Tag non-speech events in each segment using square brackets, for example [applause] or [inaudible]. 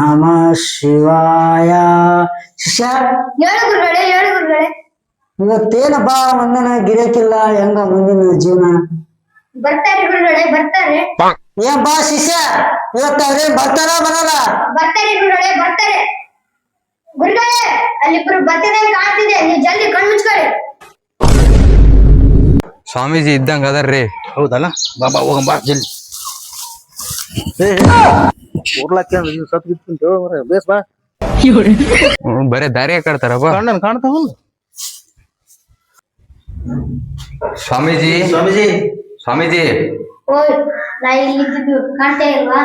ನಮ ಶಿವಾಯ ಶಿಷ್ಯ ಹೇಳು ಗುರುಗಳೇ ಹೇಳು ಗುರುಗಳೇ. ಇವತ್ತೇನಪ್ಪ ಒಂದನ ಗಿರಕಿಲ್ಲ ಹೆಂಗ ಮುಂದಿನ ಜೀವನ. ಬರ್ತಾರೆ ಗುರುಗಳೇ ಬರ್ತಾರೆ. ಏನ್ ಬಾ ಶಿಷ್ಯ? ಇವತ್ತ ಅವ್ರೇನ್ ಬರ್ತಾರ ಬರಲ್ಲ? ಬರ್ತಾರೆ ಗುರುಗಳೇ ಬರ್ತಾರೆ. ಗುರುಗಳೇ ಅಲ್ಲಿಬ್ರು ಬರ್ತಿದಂಗೆ ಕಾಣ್ತಿದೆ. ನೀವು ಜಲ್ದಿ ಕಣ್ಣು ಮುಚ್ಕೊಳ್ಳಿ. ಸ್ವಾಮೀಜಿ ಇದ್ದಂಗ ಅದರ್ರಿ. ಹೌದಲ್ಲ? ಬಾಬಾ ಹೋಗಂ ಬಾ ಜಲ್ದಿ. ಉರ್ಲಾಕ ಸತ್ ಬಿತ್ತು ಬೇಸ್ ಬಾ. ಹ್ಮ್, ಬರೇ ದಾರಿ ಕಾಡ್ತಾರ ಕಣ್ಣನ್ ಕಾಣ್ತಾವ ಸ್ವಾಮೀಜಿ. ಸ್ವಾಮೀಜಿ. ಸ್ವಾಮೀಜಿ. ಓಯ್ ನಾ ಇಲ್ಲಿ ಇದ್ದಿದ್ದು ಕಾಣ್ತಾ ಇಲ್ವಾ?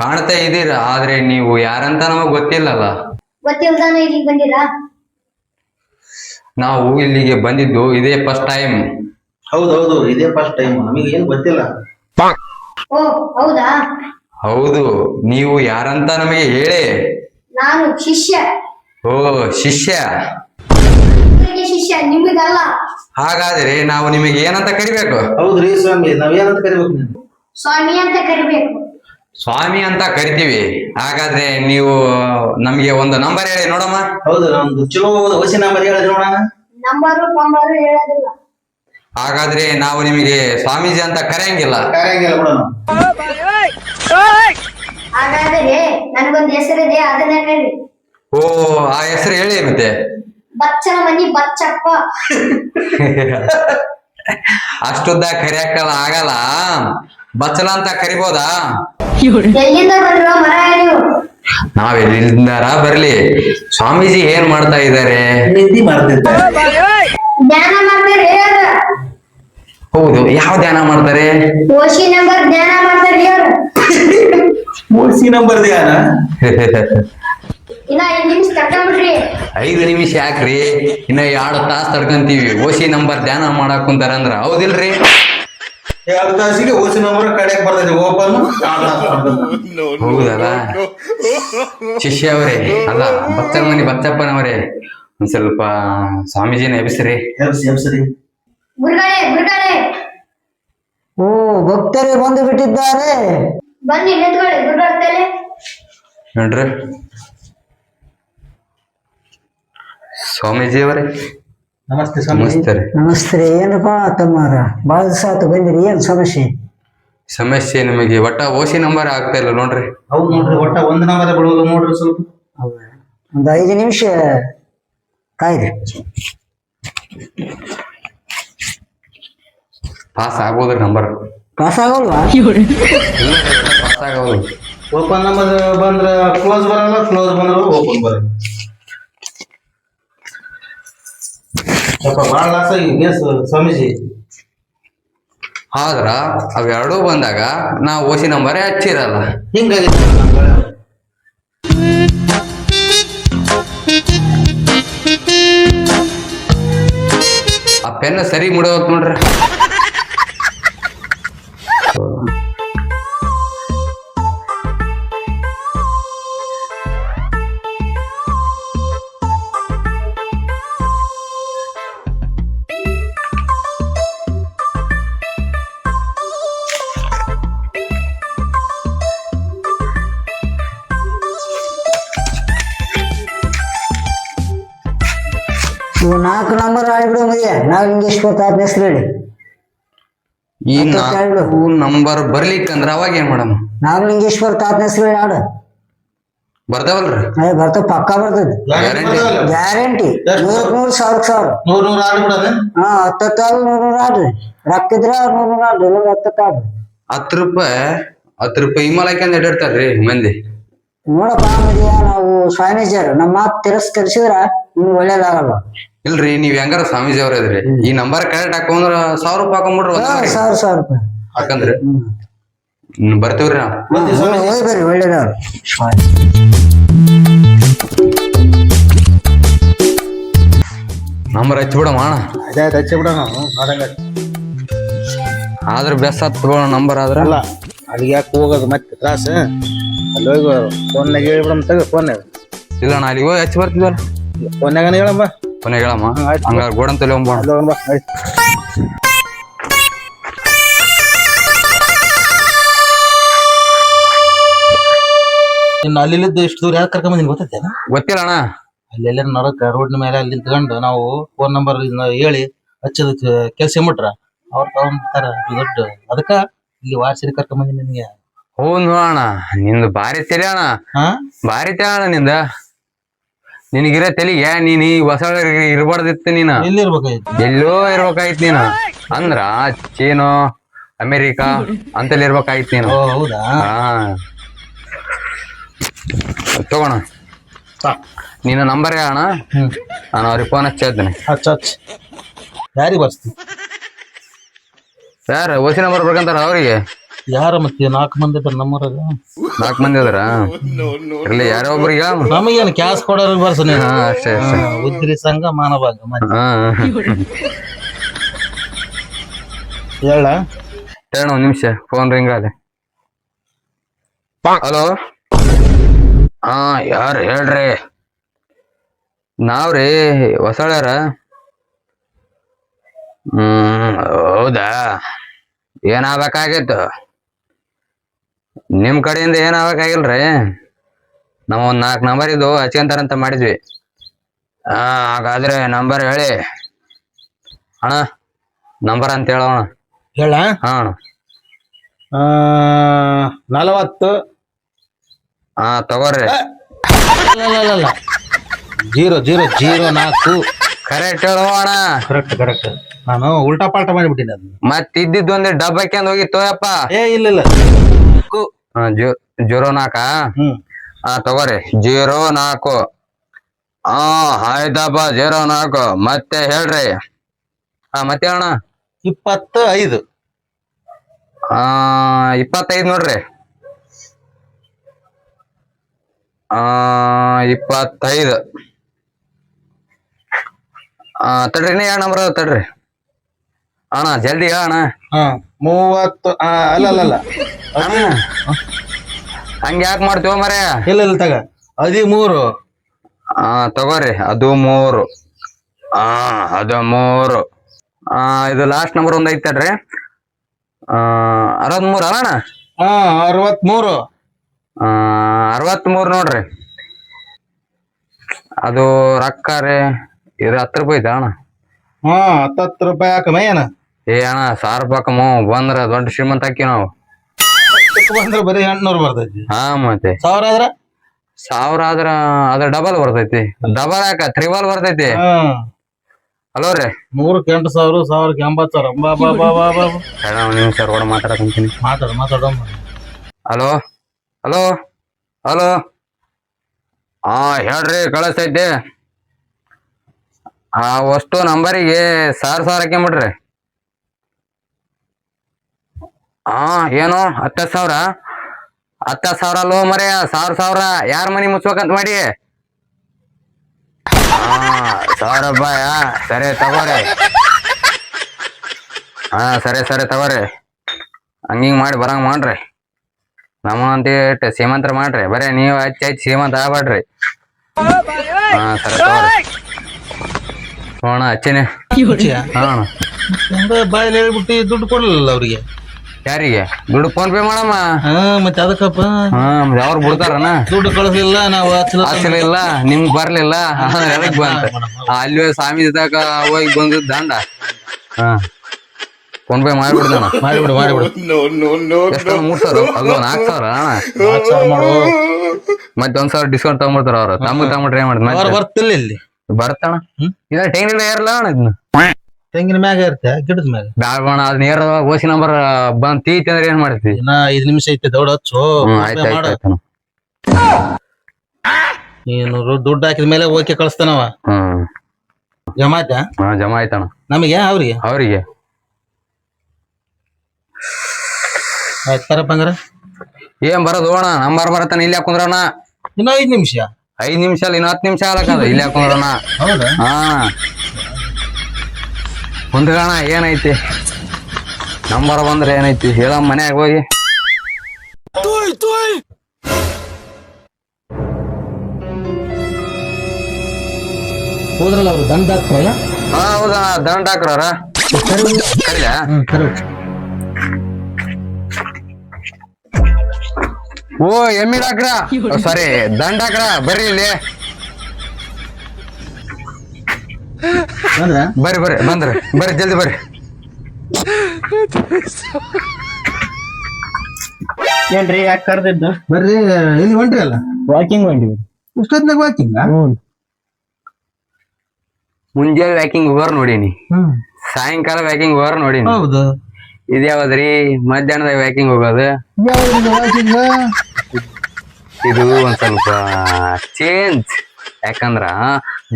ಕಾಣ್ತಾ ಇದೀರ ಆದ್ರೆ ನೀವು ಯಾರಂತ ನಮಗ್ ಗೊತ್ತಿಲ್ಲಲ್ಲ. ಗೊತ್ತಿಲ್ದಾನ ಇಲ್ಲಿಗೆ ಬಂದಿರಾ? ನಾವು ಇಲ್ಲಿಗೆ ಬಂದಿದ್ದು ಇದೇ ಫಸ್ಟ್ ಟೈಮ್ ಹೌದೌದು ಇದೇ ಫಸ್ಟ್ ಟೈಮ್ ನಮಗೆ ಏನ್ ಗೊತ್ತಿಲ್ಲ. ಓ ಹೌದಾ? ಹೌದು ನೀವು ಯಾರಂತ ನಮಗೆ ಹೇಳಿ. ನಾನು ಶಿಷ್ಯ. ಓ ಶಿಷ್ಯ. ಶಿಷ್ಯ? ನಿಮಗಲ್ಲ. ಹಾಗಾದ್ರೆ ನಾವು ನಿಮಗೆ ಏನಂತ ಕರಿಬೇಕು? ಹೌದ್ರಿ ಸ್ವಾಮಿ ನಾವೇನಂತ ಕರಿಬೇಕು ಸ್ವಾಮಿ ಅಂತ ಕರಿಬೇಕು. ಸ್ವಾಮಿ ಅಂತ ಕರಿತೀವಿ. ಹಾಗಾದ್ರೆ ನೀವು ನಮ್ಗೆ ಒಂದು ನಂಬರ್ ಹೇಳಿ ನೋಡಮ್ಮ. ಹೌದು ನಮ್ದು ಚಲೋ ಹೊಸ ನಂಬರ್ ಹೇಳಿದ್ರೆ ನೋಡೋಣ. ನಂಬರು ಪಂಬರು ಹೇಳೋದಿಲ್ಲ. ಹಾಗಾದ್ರೆ ನಾವು ನಿಮಗೆ ಸ್ವಾಮೀಜಿ ಅಂತ ಕರೆಯಂಗಿಲ್ಲ. ಕಾರ್ಯಾಂಗಿಲ್ಲ ಬಿಡೋಣ. ಹಾಗಾದರೆ ನನಗೊಂದು ಹೆಸರಿದೆ ಅದನ್ನ ಕರಿ ಓ ಆ ಹೆಸರು ಹೇಳಿ ಮತ್ತೆ. ಬಚ್ಚನ ಮನಿ ಬಚ್ಚಪ್ಪ. [laughs] ಅಷ್ಟುದ್ದ ಕರಿಯಕ್ಕಲ್ಲ ಆಗಲ್ಲ. ಬಚ್ಚಲ ಅಂತ ಕರಿಬೋದಾ? ಎಲ್ಲಿಂದ ಬಂದ್ರು ಮರ ನೀವು ಬರ್ಲಿ. ಸ್ವಾಮೀಜಿ ಏನ್ ಮಾಡ್ತಾ ಇದ್ದಾರೆ? ನಿದ್ದಿ ಧ್ಯಾನ ಮಾಡ್ತಾರೆ ಅವ್ರು. ಹೌದು ಯಾವ ಧ್ಯಾನ ಮಾಡ್ತಾರೆ? ಓಶಿ ನಂಬರ್ ಧ್ಯಾನ ಮಾಡ್ತಾರೆ ಅವ್ರು. ಮೂರ್ಸಿ ನಂಬರ್ ಧ್ಯಾನ? ಇನ್ನ ಐದು ನಿಮಿಷ ತಕೊಂಡ್ಬಿಡ್ರಿ ಐದು ನಿಮಿಷ ಯಾಕ್ರಿ? ಇನ್ನ ಎರಡು ತಾಸ್ ತಡ್ಕೊಂತೀವಿ. ಓಸಿ ನಂಬರ್ ಧ್ಯಾನ ಮಾಡಕ್ ಕುಂತಾರ ಅಂದ್ರ. ಹೌದಿಲ್ರಿ? ಎರಡು ತಾಸಿಗೆ ಓಸಿ ನಂಬರ್ ಕಡೆಗೆ ಬರ್ತೈತಿ. ಓಪನ್ ಹೌದಲ್ಲ? ಶಿಷ್ಯ ಅವರೇ ಅಲ್ಲ ಭಕ್ತರ ಮನಿ ಬಚ್ಚಪ್ಪನವರೇ ಒಂದ್ ಸ್ವಲ್ಪ ಸ್ವಾಮೀಜಿನ ಎಬ್ಸ್ರಿ. ಎಬ್ಸಿ ಎಬ್ಸರಿ. ಗುರುಗಳೇ ಗುರುಗಳೇ. ಓ ಭಕ್ತರೇ ಬಂದು ಬಿಟ್ಟಿದ್ದಾರೆ. ಬನ್ನಿ ನಿಂತ್ಕೊಳ್ಳಿ ಗುರುಗಳ ತಲೆ. ನೋಡ್ರಿ. ಸ್ವಾಮೀಜಿ ಅವರೇ ನಮಸ್ತೆ ಸ್ವಾಮಿ ನಮಸ್ತೆ ರೀ. ನಮಸ್ತೆ ಏನಪ್ಪಾ ತಮ್ಮಾರ? ಬಾಳ ಸಾತು ಆತು ಬಂದಿರಿ ಏನ್ ಸಮಸ್ಯೆ? ಸಮಸ್ಯೆ ನಿಮಗೆ ಒಟ್ಟ ಓಸಿ ನಂಬರ್ ಆಗ್ತಾ ಇಲ್ಲ ನೋಡ್ರಿ. ಹೌದು ನೋಡ್ರಿ ಒಟ್ಟ ಒಂದ್ ನಂಬರ್ ಬಿಡೋದು ನೋಡ್ರಿ ಸ್ವಲ್ಪ. ಒಂದು ಐದು ನಿಮಿಷ. ಕಾಯ್ರಿ. ಪಾಸ್ ಆಗ್ಬೋದ್ರಿ ನಂಬರ್ ಪಾಸ್ ಆಗೋಲ್ವಾ ಪಾಸ್ ಆಗೋದು ಓಪನ್ ನಂಬರ್ ಬಂದ್ರ ಕ್ಲೋಸ್ ಬರಲ್ಲ ಕ್ಲೋಸ್ ಬಂದ್ರ ಓಪನ್ ಬರಲ್ಲ. ಸ್ವಲ್ಪ ಭಾಳ ಲಾಸ್ ಆಗಿ ಬೇಸ್ ಸ್ವಾಮೀಜಿ. ಆದ್ರ ಅವೆರಡೂ ಬಂದಾಗ ನಾವು ಓಸಿ ನಂಬರೇ ಹಚ್ಚಿರಲ್ಲ? ಹಿಂಗಾಗಿ ಪೆನ್ ಸರಿ ಮುಡೋತ್ ನೋಡ್ರಿ ಆಡ್ಬಿಡು ತಾತನ ಹೆಸರು ಹೇಳಿ. ಈ ನಾಲ್ಕು ನಂಬರ್ ಬರ್ಲಿಕ್ಕಂದ್ರ ಅವಾಗ ಏನ್ ಮಾಡಮ್ ನಾಗಲಿಂಗೇಶ್ವರ ಲಿಂಗೇಶ್ವರ ತಾತ ಹೆಸರು ಹೇಳಿ ಆಡು. ಬರ್ತಾವಲ್ರಿ. ಅದೇ ಬರ್ತಾವ ಪಕ್ಕಾ ಬರ್ತೈತಿ Guarantee. ಗ್ಯಾರಂಟಿ? ನೂರ್ ನೂರ್ ಸಾವಿರ ಸಾವಿರ ನೂರ್ ನೂರ್ ಆಡ್ಬಿಡೋದ ಹಾ ಹತ್ತತ್ತು ನೂರ್ ನೂರ್ ಆಡ್ರಿ. ರೊಕ್ಕ ಇದ್ರ ನೂರ್ ನೂರ್ ಆಡ್ರಿ ಇಲ್ಲ ಹತ್ತತ್ತು ಆಡ್ರಿ. ಹತ್ತು ರೂಪಾಯಿ ಹತ್ತು ರೂಪಾಯಿ ಹಿಮಾಲಯಕ್ಕೆ ಇಟ್ಟಿರ್ತಾರ್ರಿ ಮಂದಿ. ನೋಡಪ್ಪ ಮದಿಯ ನಾವು ಸ್ವಾಮೀಜಿಯರು ನಮ್ಮ ಮಾತು ತಿರಸ್ಕರಿಸಿದ್ರ ನಿಮ್ಗೆ ಒಳ್ಳೇದಾಗಲ್ಲ. ಇಲ್ರಿ ನೀವ್ ಹೆಂಗಾರ ಸ್ವಾಮೀಜಿ ಅವ್ರ ಇದ್ರಿ? ಈ ನಂಬರ್ ಕರೆಕ್ಟ್ ಹಾಕೊಂಡ್ರ ಸಾವಿರ ರೂಪಾಯಿ ಹಾಕೊಂಡ್ಬಿಡ್ರಿ ಒಂದ್ ಹಾ, ಸಾವಿರ ಸಾವಿರ ರೂಪಾಯಿ. ಹಾಕಂದ್ರಿ. ಹ್ಮ್. ಬರ್ತೀವ್ರಿ ನಾವು. ಹೋಗಿ ಬರ್ರಿ ನಂಬರ್ ಹಚ್ಚಿ ಬಿಡಮ್ಮ ಅಣ್ಣ. ಅದೇ ಹಚ್ಚಿ ಬಿಡೋಣ ಆದಂಗ ಆದ್ರ ಬೆಸ್ ಹತ್ ನಂಬರ್ ಆದ್ರೆ. ಅಲ್ಲ ಅಲ್ಲಿಗೆ ಯಾಕೆ ಹೋಗೋದು ಮತ್ತೆ ತ್ರಾಸ? ಅಲ್ಲಿ ಹೋಗಿ ಫೋನ್ನಾಗ ಹೇಳ್ಬಿಡಮ್ ತಗ ಫೋನ್ನಾಗ ಇಲ್ಲ ನಾ ಅಲ್ಲಿಗೆ ಹೋಗಿ ಹಚ್ಚಿ ಬರ್ತಿದ್ವಲ್ಲ. ಫೋನ್ನಾಗನ ಹೇಳಮ್ಮ ಕೊನೆಗೆ ಹೇಳಮ್ಮ ಆಯ್ತು. ಹಂಗಾರ ಗೋಡನ್ ತಲೆ ಹೋಗ್ಬೋಣ ಇನ್ನು ಅಲ್ಲಿಲ್ಲಿದ್ದು ಇಷ್ಟು ದೂರ ಯಾಕೆ ಕರ್ಕೊಂಡ್ ಬಂದಿನಿ ಗೊತ್ತೈತೇನ ಗೊತ್ತಿಲ್ಲ ಅಣ್ಣ. ಅಲ್ಲೆಲ್ಲ ನಡಕ ರೋಡ್ ಮೇಲೆ ಅಲ್ಲಿ ನಿಂತ್ಕೊಂಡು ನಾವು ಫೋನ್ ನಂಬರ್ ಹೇಳಿ ಹಚ್ಚದ ಕೆಲಸ ಮಾಡ್ರ ಅವ್ರು ತಗೊಂಡ್ಬಿಡ್ತಾರ ದೊಡ್ಡ. ಅದಕ್ಕ ಇಲ್ಲಿ ವಾರ್ಸರಿ ಕರ್ಕೊಂಡ್ ಬಂದಿನಿ ನಿನ್ಗೆ. ಹೋ ಅಣ್ಣ. ನಿಂದು ಭಾರಿ ತಲೆ ಅಣ್ಣ. ಹಾ? ಭಾರಿ ತಲೆ ಅಣ್ಣ ನಿಂದ. ನಿನಗಿರೋ ತಲೆಗೆ ನೀನ್ ಈ ಹೊಸ ಇರ್ಬಾರ್ದಿತ್ತು ನೀನ. ಎಲ್ಲಿರ್ಬೇಕಾಯ್ತು? ಎಲ್ಲೋ ಇರ್ಬೇಕಾಯ್ತು ನೀನ. ಅಂದ್ರ ಚೀನು ಅಮೇರಿಕಾ ಅಂತಲ್ಲಿ ಇರ್ಬೇಕಾಯ್ತು ನೀನು. ಓ ಹೌದಾ? ಹಾ. ತಗೋಣ. ನಿನ್ನ ನಂಬರ್ ಅಣ್ಣ ನಾನು ಅವ್ರಿಗೆ ಫೋನ್ ಹಚ್ಚಿದ್ದೇನೆ ಹಚ್ಚ ಹಚ್ಚ. ಯಾರಿಗೆ ಬರ್ಸ್ತಿ? ಯಾರ ಓಸಿ ನಂಬರ್ ಬೇಕಂತಾರ ಅವ್ರಿಗೆ? ಯಾರ ಮತ್ತೆ ನಾಲ್ಕು ಮಂದಿ ಇದ್ರ ನಮ್ಮೂರಾಗ? ನಾಲ್ಕು ಮಂದಿ ಅದಾರ? ಇರ್ಲಿ ಯಾರೋ ಒಬ್ರಿಗೆ. ನಮಗೇನು ಕ್ಯಾಶ್ ಕೊಡೋರಿಗೆ ಬರ್ಸ ನೀನು? ಹಾ ಅಷ್ಟೇ ಉದ್ರಿ ಸಂಘ ಮಾನಭಾಗ ಮತ್ತೆ ಹಾ. ಹೇಳ. ಹೇಳ ಒಂದ್ ನಿಮಿಷ. ಫೋನ್ ರಿಂಗ್ ಆದೆ. ಹಲೋ ಹಾ ಯಾರು ಹೇಳ್ರಿ? ನಾವ್ರಿ ಹೊಸಳ್ಯಾರ? ಹ್ಮ್ ಹೌದಾ? ಏನಾಗ್ಬೇಕಾಗಿತ್ತು? ನಿಮ್ ಕಡೆಯಿಂದ ಏನಾಗ್ಬೇಕಾಗಿಲ್ರಿ ನಾವು ಒಂದ್ ನಾಲ್ಕು ನಂಬರ್ ಇದ್ದು ಹಚ್ಕೊಂತಾರಂತ ಮಾಡಿದ್ವಿ. ಆ ಹಾಗಾದ್ರೆ ನಂಬರ್ ಹೇಳಿ. ಅಣ್ಣ ನಂಬರ್ ಅಂತ ಹೇಳೋಣ ಹೇಳ? ಹಾ ಅಣ್ಣ. ನಲವತ್ತು. ಹಾ ತಗೋರಿ. ಜೀರೋ ಜೀರೋ ಜೀರೋ ನಾಲ್ಕು. ಕರೆಕ್ಟ್ ಹೇಳೋ ಅಣ್ಣ. ಕರೆಕ್ಟ್ ಕರೆಕ್ಟ್ ನಾನು ಉಲ್ಟಾ ಪಾಲ್ಟಾ ಮಾಡಿಬಿಟ್ಟಿನಿ ಅದನ್ನ. ಮತ್ ಇದ್ದಿದ್ ಒಂದ್ ಡಬ್ಬ ಹಾಕ್ಯಂದ್ ಹೋಗಿ ತೋಯಪ್ಪ ಏ ಇಲ್ಲ ಇಲ್ಲ. ನಾಲ್ಕು. ಜೀರೋ ಹಾ ತಗೋರಿ. ಜೀರೋ ನಾಲ್ಕು. ಹಾ ಆಯ್ತಪ್ಪ ಜೀರೋ ನಾಲ್ಕು. ಮತ್ತೆ ಹೇಳ್ರಿ. ಹಾ ಮತ್ತೆ ಅಣ್ಣ ಇಪ್ಪತ್ತ ಐದು ಆ ಇಪ್ಪತ್ತೈದ್ ನೋಡ್ರಿ. ಆ ಇಪ್ಪತ್ತೈದು. ಆ ತಡ್ರಿ ಎರಡು ನಂಬರ್ ತಡ್ರಿ. ಅಣ್ಣ ಜಲ್ದಿ ಅಣ್ಣ. ಹಾ ಮೂವತ್ತು ಆ, ಅಲ್ಲ ಅಲ್ಲ ಅಲ್ಲ. ಅಣ್ಣ ಹಂಗ ಯಾಕೆ ಮಾಡ್ತೀವ ಮರೆ ಇಲ್ಲ ಇಲ್ಲ ತಗ. ಹದಿಮೂರು. ಆ ತಗೋರಿ ಅದು ಮೂರು ಆ ಅದು ಮೂರು ಆ ಇದು ಲಾಸ್ಟ್ ನಂಬರ್ ಒಂದ್ ಐತಲ್ರಿ ಆ ಅರವತ್ಮೂರು ಅಲ್ಲ ಅಣ್ಣ? ಹಾ ಅರವತ್ಮೂರು. ಆ ಅರವತ್ಮೂರು ನೋಡ್ರಿ. ಅದು ರೊಕ್ಕ ರೀ ಇದು ಹತ್ತು ರೂಪಾಯಿ ಐತೆ ಅಣ್ಣ. ಹಾ ಹತ್ತತ್ತು ರೂಪಾಯಿ ಹಾಕಮ್ಮ ಏನ ಏ ಅಣ್ಣ ಸಾರ್ ರೂಪಾಯಿ ಬಂದ್ರ ದೊಡ್ಡ ಶ್ರೀಮಂತ ಹಾಕಿ ನಾವು. ಬಂದ್ರೆ ಬರೀ ಎಂಟ್ನೂರು ಬರ್ತೈತಿ. ಹಾ ಮತ್ತೆ. ಸಾವಿರ ಆದ್ರ? ಸಾವಿರ ಆದ್ರ ಅದ್ರ ಡಬಲ್ ಬರ್ತೈತಿ. ಡಬಲ್ ಯಾಕ? ತ್ರಿಬಲ್ ಬರ್ತೈತಿ. ಹಲೋ ರೀ. ನೂರಕ್ಕೆ ಎಂಟು ಸಾವಿರ ಸಾವಿರಕ್ಕೆ ಎಂಬತ್ತು ಸಾವಿರ. ಬಾ ಬಾ ಬಾ ಬಾ ಬಾ. ಎರಡು ಒಂದ್ ನಿಮಿಷ ರೋಡ್ ಮಾತಾಡಕಂತೀನಿ ಮಾತಾಡ ಮಾತಾಡಮ್ಮ ಹಲೋ ಹಲೋ ಹಲೋ ಹಾ ಹೇಳ್ರಿ ಕಳಿಸ್ತೈತಿ. ಆ ವಸ್ತು ನಂಬರಿಗೆ ಸಾರ್ ಸಾವಿರ ಹಾಕ್ಕೊಂಬಿಡ್ರಿ ಹಾ ಏನು? ಹತ್ತು ಸಾವಿರ? ಹತ್ತ ಸಾವಿರ ಲೋ ಮರೆ ಸಾವಿರ ಸಾವಿರ. ಯಾರ ಮನಿ ಮುಚ್ಬೇಕಂತ ಮಾಡಿ? ಸಾವಿರ ರೂಪಾಯ ಸರಿ ತಗೋರಿ. ಹಾ ಸರಿ ಸರಿ ತಗೋರಿ. ಹಂಗಿಂಗ್ ಮಾಡಿ ಬರಂಗ ಮಾಡ್ರಿ. ನಮ್ಮ ಅಂತ ಇಟ್ಟು ಶ್ರೀಮಂತರ ಮಾಡ್ರಿ. ಬರೇ ನೀವು ಹಚ್ಚಿ ಹಚ್ಚಿ ಶ್ರೀಮಂತ ಆಗ್ಬೇಡ್ರಿ. ಹಾ ಸರಿ ತಗೋರಿ. ಹಚ್ಚಿನಿ. ಹಾ ಬಾಯಲ್ಲಿ ಹೇಳ್ಬಿಟ್ಟು ದುಡ್ಡು ಕೊಡ್ಲಿಲ್ಲ ಅವ್ರಿಗೆ. ಯಾರಿಗೆ? ದುಡ್ಡು ಫೋನ್ ಪೇ ಮಾಡಮ್ಮ. ಹಾ ಮತ್ತೆ ಅದಕ್ಕಪ್ಪ? ಹಾ ಅವ್ರು ಬಿಡ್ತಾರನ? ದುಡ್ಡು ಕಳಿಸ್ಲಿಲ್ಲ ನಾವು ಹಚ್ಚಲಿಲ್ಲ ನಿಮ್ಗೆ ಬರ್ಲಿಲ್ಲ. ಎದಕ್ ಬಂತ? ಅಲ್ಲಿ ಸ್ವಾಮಿ ಇದ್ದಾಗ ಹೋಗಿ ಬಂದು ದಂಡ. ಹಾ. ಫೋನ್ ಪೇ ಮಾಡಿಬಿಡ್ತಾನ ಮಾಡಿಬಿಡು ಮಾಡಿಬಿಡು. ಎಷ್ಟು ಮೂರ್ ಸಾವಿರ? ಅಲ್ಲೋ ನಾಲ್ಕು ಸಾವಿರ ಮತ್ತೆ ಒಂದ್ ಸಾವಿರ ಡಿಸ್ಕೌಂಟ್ ತಗೊಂಡ್ಬಿಡ್ತಾರ ಅವ್ರು. ತಮ್ಮ ತಗೊಂಡ್ರೆ ಏನ್ ಮಾಡ್ತಾರೆ ಬರ್ತಿಲ್ಲ ಇಲ್ಲಿ. ಬರ್ತಾಣ ಹ್ಮ್? ಟೈಮ್ ಟೈನ್ ಯಾರಲ್ಲ ಅಣ್ಣ ಇದನ್ನ? ತೆಂಗಿನ ಮ್ಯಾಗ ಇರುತ್ತೆ ಗಿಡದ ಮ್ಯಾಗ. ಬ್ಯಾಡ ಬಣ ಅದ್ ನೇರ ಓಸಿ ನಂಬರ್ ಬಂದ್ ತೀತಿ ಅಂದ್ರೆ ಏನ್ ಮಾಡ್ತಿ? ಇನ್ನ ಐದ್ ನಿಮಿಷ ಐತಿ ದೌಡ ಹಚ್ಚು. ಹ್ಮ್ ಆಯ್ತು ಮಾಡು. ಆಯ್ತು ಆಯ್ತು ನೀನು ರು- ದುಡ್ಡು ಹಾಕಿದ ಮೇಲೆ ಓಕೆ ಕಳಿಸ್ತಾನವ. ಹ್ಮ್. ಜಮಾತ ಹಾ ಜಮಾ ಆಯ್ತಣ್ಣ ನಮಗೆ ಅವ್ರಿಗೆ? ಅವ್ರಿಗೆ. ಆಯ್ತು ತರಪ್ಪ ಏನ್ ಬರೋದು ಅಣ್ಣ? ನಂಬರ್ ಬರತ್ತಾನ ಇಲ್ಲಿ ಹಾಕೊಂಡ್ರಣ ಇನ್ನೂ ಐದ್ ನಿಮಿಷ. ಐದ್ ನಿಮಿಷ ಅಲ್ಲ ಇನ್ನು ಹತ್ತು ನಿಮಿಷ ಆಗಲ್ಲ ಇಲ್ಲಿ ಹಾಕುಂದ್ರಣ್ಣ ಹೌದಾ? ಹಾ. ಕುಂದ್ರಣ ಏನೈತಿ? ನಂಬರ್ ಬಂದ್ರೆ ಏನೈತಿ? ಹೇಳ ಮನ್ಯಾಗ ಹೋಗಿ. ಹೋದ್ರಲ್ಲ ಅವ್ರು ದಂಡ ಹಾಕ್ತಾರಲ್ಲ ಹಾ ಹೌದಾ ದಂಡ ಹಾಕ್ರವ್ರ ಕರಿಲ ಓ ಎಮ್ಮಿ ಡಾಕ್ರ ಸಾರಿ ದಂಡ ಹಾಕ್ರ ಬರ್ರಿ ಇಲ್ಲಿ. ಬರ್ರಿ ಬರ್ರಿ ಬಂದ್ರಿ. ಬರ್ರಿ ಜಲ್ದಿ ಬರ್ರಿ. ಏನ್ರಿ ಯಾಕೆ ಕರ್ದಿದ್ದು? ಬರ್ರಿ ಇಲ್ಲಿ ಹೊಂಟ್ರಿ ಅಲ್ಲ? ವಾಕಿಂಗ್ ಹೊಂಟಿವಿ. ಇಷ್ಟೊತ್ನಾಗ ವಾಕಿಂಗ್ ಮುಂಜಾನೆ ವ್ಯಾಕಿಂಗ್ ಹೋಗೋರ್ ನೋಡೀನಿ. ಸಾಯಂಕಾಲ ವ್ಯಾಕಿಂಗ್ ಹೋಗೋರ್ ನೋಡೀನಿ. ಹೌದು. ಇದು ಯಾವ್ದ್ರಿ? ಮಧ್ಯಾಹ್ನದಾಗ ವ್ಯಾಕಿಂಗ್ ಹೋಗೋದು? ಇದು ಒಂದ್ ಸ್ವಲ್ಪ ಚೇಂಜ್ ಯಾಕಂದ್ರ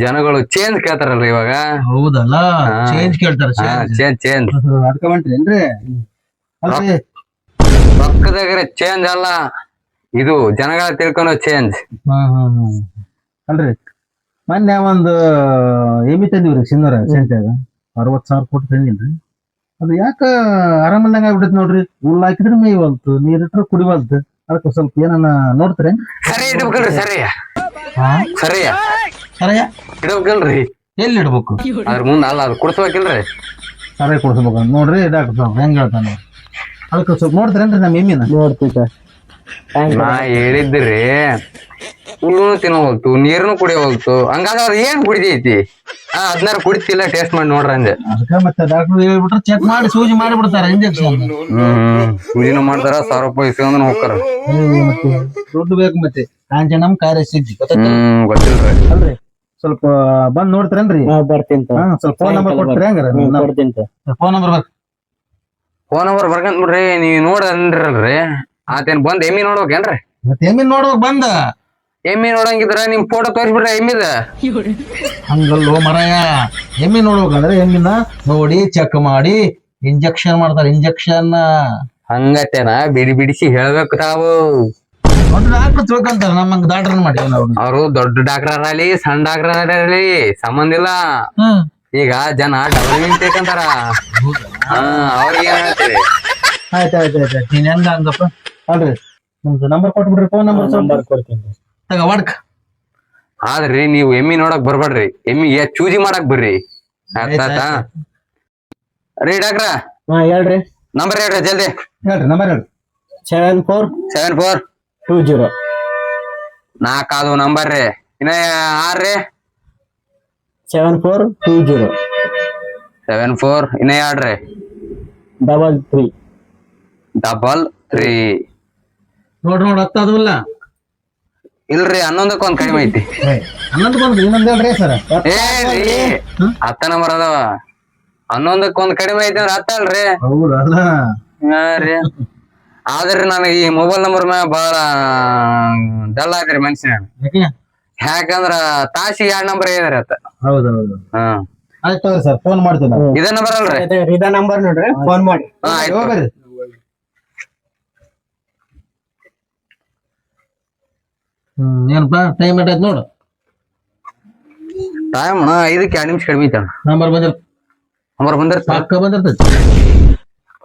ಜನಗಳು ಚೇಂಜ್ ಕೇಳ್ತಾರಲ್ಲ ಇವಾಗ? ಹೌದಲ್ಲ? ಚೇಂಜ್ ಕೇಳ್ತಾರ ಚೇಂಜ್ ಚೇಂಜ್ ಅದಕ್ಕೆ ಹೊಂಟ್ರೇನ್ರಿ ಅಲ್ರಿ. ಪಕ್ಕದಾಗ ಚೇಂಜ್ ಅಲ್ಲ. ಇದು ಜನಗಳ ತಿಳ್ಕೊಳೋ ಚೇಂಜ್ ಅಲ್ರಿ. ಮೊನ್ನೆ ಒಂದು ಎಮ್ಮಿ ತಂದಿವ್ರಿ ಸಿನ್ನರ ಸಂತ್ಯಾಗ ಅರವತ್ ಸಾವಿರ ಕೊಟ್ಟು ತಂದಿಲ್ರಿ. ಅದು ಯಾಕ ಆರಾಮಲ್ಲಂಗ ಆಗ್ಬಿಟ್ಟೈತಿ ನೋಡ್ರಿ? ಹುಲ್ ಹಾಕಿದ್ರೆ ಮೇಯ್ವಲ್ತು ನೀರ್ ಇಟ್ರೆ ಕುಡಿವಲ್ತು ಅದಕ್ಕೆ ಸ್ವಲ್ಪ ಏನನ್ನ ನೋಡ್ತಾರೆ ಸರಿ ಇಡ್ಬೇಕಲ್ರಿ ಸರಿ. ಸರಿ. ಸರಯ ಇಡ್ಬೇಕಲ್ರಿ. ಎಲ್ಲಿ ಇಡ್ಬೇಕು? ಅದ್ರ ಮುಂದ ಅಲ್ಲ ಅದು ಕುಡಿಸ್ಬೇಕಿಲ್ರಿ. ಸರಯ ಕೊಡ್ಸ್ಬೇಕು ನೋಡ್ರಿ ಡಾಕ್ಟರ್ ಸಾಹೇಬ್ ಹೆಂಗ್ ಹೇಳ್ತಾನೆ. ಅದಕ್ಕೆ ಸ್ವಲ್ಪ ನೋಡ್ತಾರೇನ್ರಿ ನಮ್ಮ ಎಮ್ಮಿನ? ನೋಡ್ತೀವಿ ಸರ್. ನಾ ಹೇಳಿದ್ರಿ ಹುಲ್ಲು ತಿನ್ನೋಲ್ತು ನೀರ್ನು ಕುಡಿಯೋಲ್ತು ಹಂಗಾದ್ರೆ ಅದ್ ಏನ್ ಕುಡಿದೈತಿ ಹಾ ಅದ್ನಾರ ಕುಡಿತಿಲ್ಲ ಟೇಸ್ಟ್ ಮಾಡಿ ನೋಡ್ರಿ ಅಂದೆ. ಅದಕ್ಕೆ ಮತ್ತೆ ಡಾಕ್ಟರ್ ಹೇಳ್ಬಿಟ್ರೆ ಚೆಕ್ ಮಾಡಿ ಸೂಜಿ ಮಾಡಿ ಬಿಡ್ತಾರೆ ಇಂಜೆಕ್ಷನ್ ಹ್ಮ್ ಸೂಜಿನ ಮಾಡ್ತಾರ ಸಾವಿರ ರೂಪಾಯಿ ಇಸ್ಕೊಂಡ್ ಹೋಗ್ತಾರ. ಮತ್ತೆ ದುಡ್ಡು ಬೇಕು ಮತ್ತೆ. ಕಾಂಚನಂ ಕಾರ್ಯ ಸಿದ್ಧಿ? ಹ್ಮ್ ಗೊತ್ತಿಲ್ರಿ. ಅಲ್ರಿ? ಸ್ವಲ್ಪ ಬಂದ್ ನೋಡ್ತೀರೇನ್ರಿ? ಬರ್ತೀನಿ. ಸ್ವಲ್ಪ ಫೋನ್ ನಂಬರ್ ಕೊಡ್ತೀರಿ ಹಂಗಾರ ಫೋನ್ ನಂಬರ್ ಫೋನ್ ನಂಬರ್ ಬರ್ಕಂತ ಬಿಡ್ರಿ ನೀವ್ ನೋಡ್ರಿ ಅಂದ್ರಲ್ರಿ ಆತೇನ್ ಬಂದ್ ಎಮ್ಮಿ ನೋಡ್ಬೇಕೇನ್ರಿ? ಮತ್ತೆ ಎಮ್ಮಿ ನೋಡ್ಬೇಕು ಬಂದ. ಎಮ್ಮಿ ನೋಡಂಗಿದ್ರ ನಿಮ್ ಫೋಟೋ ತೋರಿಸ್ಬಿಡ್ರಿ ಎಮ್ಮಿದ ಹಂಗಲ್ಲೋ ಮರಯ. ಎಮ್ಮಿ ನೋಡ್ಬೇಕಂದ್ರೆ ಎಮ್ಮಿನ ನೋಡಿ ಚೆಕ್ ಮಾಡಿ ಇಂಜೆಕ್ಷನ್ ಮಾಡ್ತಾರೆ ಇಂಜೆಕ್ಷನ್ ಹಂಗತ್ತೇನಾ ಬಿಡಿ ಬಿಡಿಸಿ ಹೇಳ್ಬೇಕು ತಾವು. ದೊಡ್ಡ ಡಾಕ್ಟರ್ ತಿಳ್ಕೊಂತಾರ ನಮ್ಮಂಗ ಡಾಕ್ಟರ್ ಮಾಡಿ ಅವ್ರು? ದೊಡ್ಡ ಡಾಕ್ಟರ್ ಅರಲಿ ಸಣ್ಣ ಡಾಕ್ಟರ್ ಅರಲಿ ಸಂಬಂಧ ಇಲ್ಲ. ಹ್ಮ್. ಈಗ ಜನ ಡಬಲ್ ತಿಳ್ಕೊಂತಾರ ಹಾ ಅವ್ರಿಗೆ ಏನ್ ಹೇಳ್ತೀರಿ? ಆಯ್ತು ಆಯ್ತು ಆಯ್ತು ನೀನ್ ಹೆಂಗ ಹಂಗಪ್ಪ ಅಲ್ರಿ ನಿಮ್ದು ನಂಬರ್ ಕೊಟ್ಬಿಡ್ರಿ ಫೋನ್ ನಂಬರ್ ನಂಬರ್ ಕೊಡ್ತೀನಿ. ಸರ್. ತಗ ವಾಡ್ಕ ಆದ್ರಿ ನೀವು ಎಮ್ಮಿ ನೋಡಕ್ ಬರ್ಬೇಡ್ರಿ ಎಮ್ಮಿಗೆ ಚೂಜಿ ಮಾಡಕ್ ಬರ್ರಿ. ಆಯ್ತಾ ರೀ ಡಾಕ್ಟ್ರ? ಹಾ ಹೇಳ್ರಿ. ನಂಬರ್ ಹೇಳ್ರಿ ಜಲ್ದಿ. ಹೇಳ್ರಿ ನಂಬರ್ ಹೇಳ್ರಿ. Seven four seven four two zero. ನಾಲ್ಕು ಅದು ನಂಬರ್ ರೀ. ಇನ್ನ ಆರ್ ರೀ? Seven four two zero seven four ಇನ್ನ ಎರಡು ರೀ. ಡಬಲ್ ತ್ರೀ ಡಬಲ್ ತ್ರೀ ನೋಡ್ರಿ ನೋಡ್ ಹತ್ತದಲ್ಲ ಇಲ್ರಿ ಹನ್ನೊಂದಕ್ಕೆ ಒಂದ್ ಕಡಿಮೆ ಐತಿ. ಹನ್ನೊಂದು ಬಂದ್ರಿ ಇನ್ನೊಂದ್ ಹೇಳ್ರಿ ಸರ್. ಏ ರೀ ಹತ್ತ ನಂಬರ್ ಅದಾವ. ಹನ್ನೊಂದಕ್ಕೆ ಒಂದ್ ಕಡಿಮೆ ಐತಿ ಅಂದ್ರೆ ಹತ್ತಲ್ರಿ. ಹೌದಲ್ಲ. ಹಾ ರೀ. ಆದ್ರೆ ನನಗೆ ಈ ಮೊಬೈಲ್ ನಂಬರ್ ಮ್ಯಾಗ ಬಹಳ ಡಲ್ ಆದ್ರಿ ಮನುಷ್ಯ ಯಾಕೆ? ಯಾಕಂದ್ರ ತಾಸಿಗೆ ಎರಡ್ ನಂಬರ್ ಏನಾರ ಹೌದು ಹೌದೌದು. ಹಾ. ಆಯ್ತು ಸರ್ ಫೋನ್ ಮಾಡ್ತೀನಿ. ಇದ ನಂಬರ್ ಅಲ್ರಿ? ಇದ ನಂಬರ್ ನೋಡ್ರಿ ಫೋನ್ ಮಾಡಿ. ಹಾ ಆಯ್ತು. ಹೋಗ್ರಿ ಏನಪ್ಪಾ ಟೈಮ್ ಎಷ್ಟಾಯ್ತು ನೋಡು? ಟೈಮ್ ಐದಕ್ಕೆ ಎರಡು ನಿಮಿಷ ಕಡಿಮೆ ಐತಣ್ಣ. ನಂಬರ್ ಬಂದಿರ್ ನಂಬರ್ ಬಂದಿರ್ತ ಪಕ್ಕ ಬಂದಿರ್ತೈತಿ ನೋಡ್ ನೋಡ್ ನೋಡ್ ಸಂಜೆ ನೋಡ್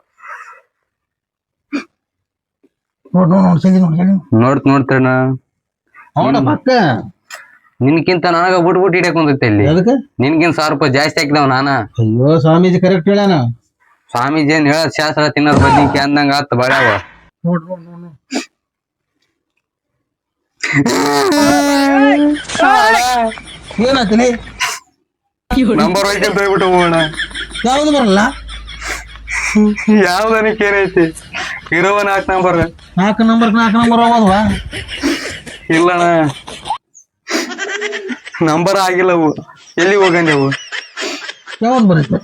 ಸಂಜೆ ನೋಡ್ತ ನೋಡ್ತೀರಣ್ಣ ಅವನ ಪಕ್ಕ ನಿನ್ಕಿಂತ ನನಗ ಬಿಟ್ ಬಿಟ್ ಹಿಡಿಯಕ್ ಕುಂತೈತಿ ಇಲ್ಲಿ. ಅದಕ್ಕೆ ನಿನ್ಕಿಂತ ಸಾವಿರ ರೂಪಾಯಿ ಜಾಸ್ತಿ ಹಾಕಿದವ್ ನಾನ. ಅಯ್ಯೋ ಸ್ವಾಮೀಜಿ ಕರೆಕ್ಟ್ ಹೇಳಾನ ಸ್ವಾಮೀಜಿ ಏನ್ ಹೇಳದ್ ಶಾಸ್ತ್ರ ತಿನ್ನೋದ್ ಬದ್ನಿಕೆ ಅಂದಂಗ ಆತ್ ಬಳ್ಯಾವ. ಏನಾಗ್ತೀನಿ ನಂಬರ್ ಹೋಯ್ಕೊಂತ ಹೋಗ್ಬಿಟ್ಟು ಹೋಗೋಣ. ಯಾವ್ದು ಬರಲ್ಲ? [laughs] ಯಾವ್ದನಕ್ಕೆ ಏನೈತಿ ಇರೋವ ನಾಲ್ಕು ನಂಬರ್. ನಾಲ್ಕು ನಂಬರ್ ನಾಲ್ಕು ನಂಬರ್ ಹೋಗೋದ್ವಾ? ಇಲ್ಲಣ್ಣ ನಂಬರ್ ಆಗಿಲ್ಲ ಅವು. ಎಲ್ಲಿ ಹೋಗಂದೆವು ಯಾವ್ದು ಬರುತ್ತೆ?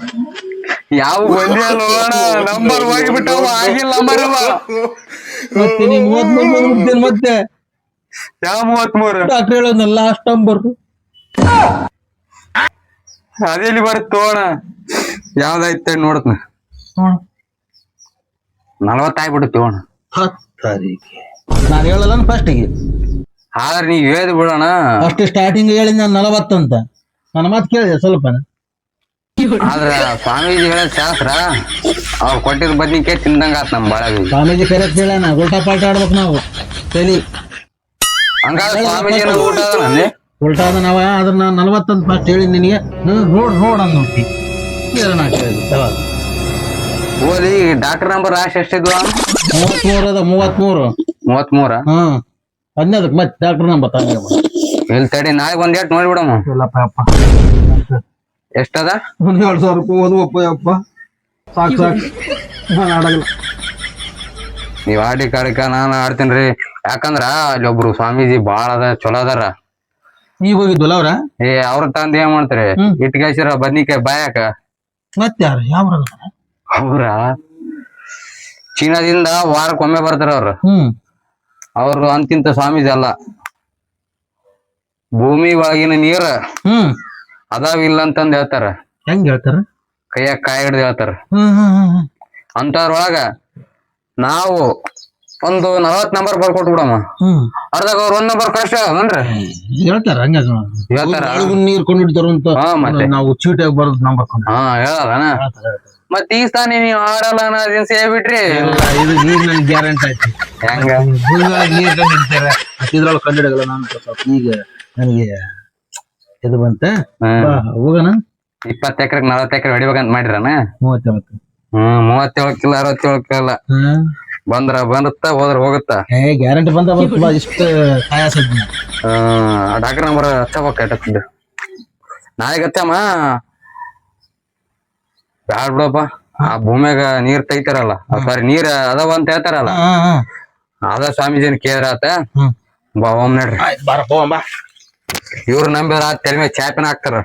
ಯಾವ ನೋಡೋಣ ನಂಬರ್ ಹೋಗಿಬಿಟ್ಟವ ಆಗಿಲ್ಲ ನಂಬರ್ ಮೂವತ್ಮೂರು ಮೂರು ಮತ್ತೆ. ಯಾವ ಮೂವತ್ಮೂರು? ಡಾಕ್ಟರ್ ಹೇಳೋದ್ನ ಲಾಸ್ಟ್ ನಂಬರ್ ಅದೆಲ್ಲಿ ಬರುತ್ತೆ ತಗೋಣ ಯಾವ್ದಾಯ್ತ ನೋಡತ್ನ ನಲವತ್ತಾಗ್ಬಿಟ್ಟು ತಗೋಣ ಹತ್ತು ತಾರೀಕಿಗೆ ನಾನು ಹೇಳಲ್ಲ ಫಸ್ಟಿಗೆ ಆದ್ರೆ ನೀವ್ ಹೇಳ್ದು ಬಿಡೋಣ. ಫಸ್ಟ್ ಸ್ಟಾರ್ಟಿಂಗ್ ಹೇಳಿದ್ ನಾನು ನಲವತ್ತಂತ ನನ್ನ ಮಾತು ಕೇಳಿದೆ ಸ್ವಲ್ಪ. ಆದ್ರ ಸ್ವಾಮೀಜಿ ಹೇಳ ಶಾಸ್ತ್ರ? ಅವ್ರು ಕೊಟ್ಟಿದ್ ಬದ್ನಿಕೆ ತಿಂದಂಗ ಆತ್ ನಮ್ ಬಾಳಗಿ ಸ್ವಾಮೀಜಿ ಕರೆಕ್ಟ್ ಹೇಳಣ ಉಲ್ಟಾ ಪಾಲ್ಟ ಆಡ್ಬೇಕು ನಾವು. ತಲಿ ಹಂಗಾದ್ರೆ ಸ್ವಾಮೀಜಿ ಏನೋ ಊಟ ಅದನಂದೆ ಉಲ್ಟಾ ಅದ ನಾವ ಅದ್ರ ನಾನು ನಲವತ್ತಂತ ಫಸ್ಟ್ ಹೇಳಿ ನಿನಗೆ. ನೋಡ್ ನೋಡ್ ಅಂದ್ ನೋಡಿ ಕೇಳೋಣ ಕೇಳಿದ ಓದಿ ಡಾಕ್ಟರ್ ನಂಬರ್ ರಾಶಿ ಎಷ್ಟಿದ್ವ? ಮೂವತ್ಮೂರು ಅದ ಮೂವತ್ಮೂರು. ಮೂವತ್ಮೂರ? ಹ್ಮ್ ಹದಿನೈದಕ್ಕೆ ಮತ್ತೆ ಡಾಕ್ಟರ್ ನಂಬರ್ ತಂಗ ಇಲ್ಲಿ ತಡಿ ನಾಳೆ ಒಂದ್ ಏಟ್ ನೋಡ್ಬಿಡಮ್ಮ ಇಲ್ಲಪ್ಪ ಅಪ್ಪ ಎಷ್ಟದ? ಒಂದ್ ಎರಡು ಸಾವಿರ ರೂಪಾಯಿ ಓದುವಪ್ಪ ಅಪ್ಪ ಸಾಕು ಸಾಕು. ನಾನು ಆಡಲ್ಲ ನೀವ್ ಆಡಿ ಕಾಡಿಕ ನಾನು ಆಡ್ತೀನ್ರಿ ಯಾಕಂದ್ರ ಅಲ್ಲಿ ಒಬ್ರು ಸ್ವಾಮೀಜಿ ಬಾಳ ಅದ ಚಲೋ ಅದಾರ. ಈಗ ಹೋಗಿದ್ವಲ್ಲ ಅವ್ರ? ಏ ಅವ್ರ ತಂದ ಏನ್ ಮಾಡ್ತಾರೆ. ಇಟ್ಕಾಯ್ಸಿರ ಬದ್ನಿಕಾಯಿ ಬಾಯಾಕ. ಮತ್ತೆ ಯಾರು ಯಾವ ಅವ್ರ ಚೀನಾದಿಂದ ವಾರಕ್ಕೊಮ್ಮೆ ಬರ್ತಾರ ಅವ್ರು. ಹ್ಮ್. ಅವ್ರು ಅಂತಿಂತ ಸ್ವಾಮೀಜಿ ಅಲ್ಲ. ಭೂಮಿ ಒಳಗಿನ ನೀರ ಹ್ಮ್. ಅದಾವಿಲ್ಲ ಅಂತಂದ್ ಹೇಳ್ತಾರ. ಹೆಂಗ್ ಹೇಳ್ತಾರ? ಕೈಯಾಗ ಕಾಯಿ ಹಿಡ್ದು ಹೇಳ್ತಾರ. ಹ್ಮ್ ಹ್ಮ್ ಹ್ಮ್ ಹ್ಮ್. ಅಂತವ್ರೊಳಗ ನಾವು ಒಂದು ನಲವತ್ ನಂಬರ್ ಬರ್ಕೊಟ್ ಬಿಡಮ್ಮ. ಹ್ಮ್. ಅರ್ಧಾಗ ಅವ್ರ ಒಂದ್ ನಂಬರ್ ಕಷ್ಟ ಹೇಳ್ತಾರ ಹಂಗ ಹೇಳ್ತಾರ. ನೀರ್ ಕೊಂಡಿಡ್ತಾರ ಅಂತ ಹಾ ಮತ್ತೆ. ನಾವು ಚೀಟಿಯಾಗಿ ಬರೋದು ನಂಬರ್ ಹ ಮತ್ ಈ ಸ್ಥಾನ ನೀವ್ ಆಡಲ್ಲ ಅನ್ನೋದಿನ ಸೇಬಿಟ್ರಿ ಇದು ಗ್ಯಾರಂಟಿ ಆಯ್ತು. ಹೆಂಗ? ನೀರ್ ಕಂಡಿಡ್ತಾರೆ ಇದ್ರೊಳಗೆ ಕಂಡಿಡಗಲ್ಲ ನಾನು. ಸ್ವಲ್ಪ ಈಗ ನನಗೆ ಇದು ಬಂತ. ಹೋಗೋಣ. ಇಪ್ಪತ್ ಎಕರೆ ನಲವತ್ ಎಕರೆ ಹೊಡಿಬೇಕಂತ ಮಾಡಿರಣ ಮೂವತ್ತೊಂಬತ್ತು ಹ್ಮ್ ಮೂವತ್ತೇಳು ಕಿಲ್ಲ ಅರವತ್ತೇಳು ಕಿಲ್ಲ ಬಂದ್ರ ಬಂದತ್ತ ಹೋದ್ರ ಹೋಗುತ್ತ. ಏ ಗ್ಯಾರಂಟಿ ಬಂದ ಇಷ್ಟ ಬಾ ಇಷ್ಟು ಕಾಯಾಸ ಡಾಕ್ಟರ್ ನಂಬರ್ ಹಚ್ಚಬೇಕು ಎಟ್ಟತ್ತಿದ್ದು ನಾಳೆಗೆ ಹಚ್ಚಮ್ಮ. ಬ್ಯಾಡ್ ಬಿಡಪ್ಪ. ಆ ಭೂಮ್ಯಾಗ ನೀರ್ ತೆಗಿತಾರಲ್ಲ ಸಾರಿ ನೀರ್ ಅದಾವ ಅಂತ ಹೇಳ್ತಾರಲ್ಲ. ಅದ ಸ್ವಾಮೀಜಿನ ಕೇಳ್ರಾತ ಹ್ಮ್. ಬಾ ಒಮ್ ನಡ್ರಿ. ಬಾರಪ್ಪ ಬಾ ಇವ್ರು ನಂಬಿದ್ರ ತೆಲ್ ಮೇಲೆ ಚಾಪಿನ ಹಾಕ್ತಾರ.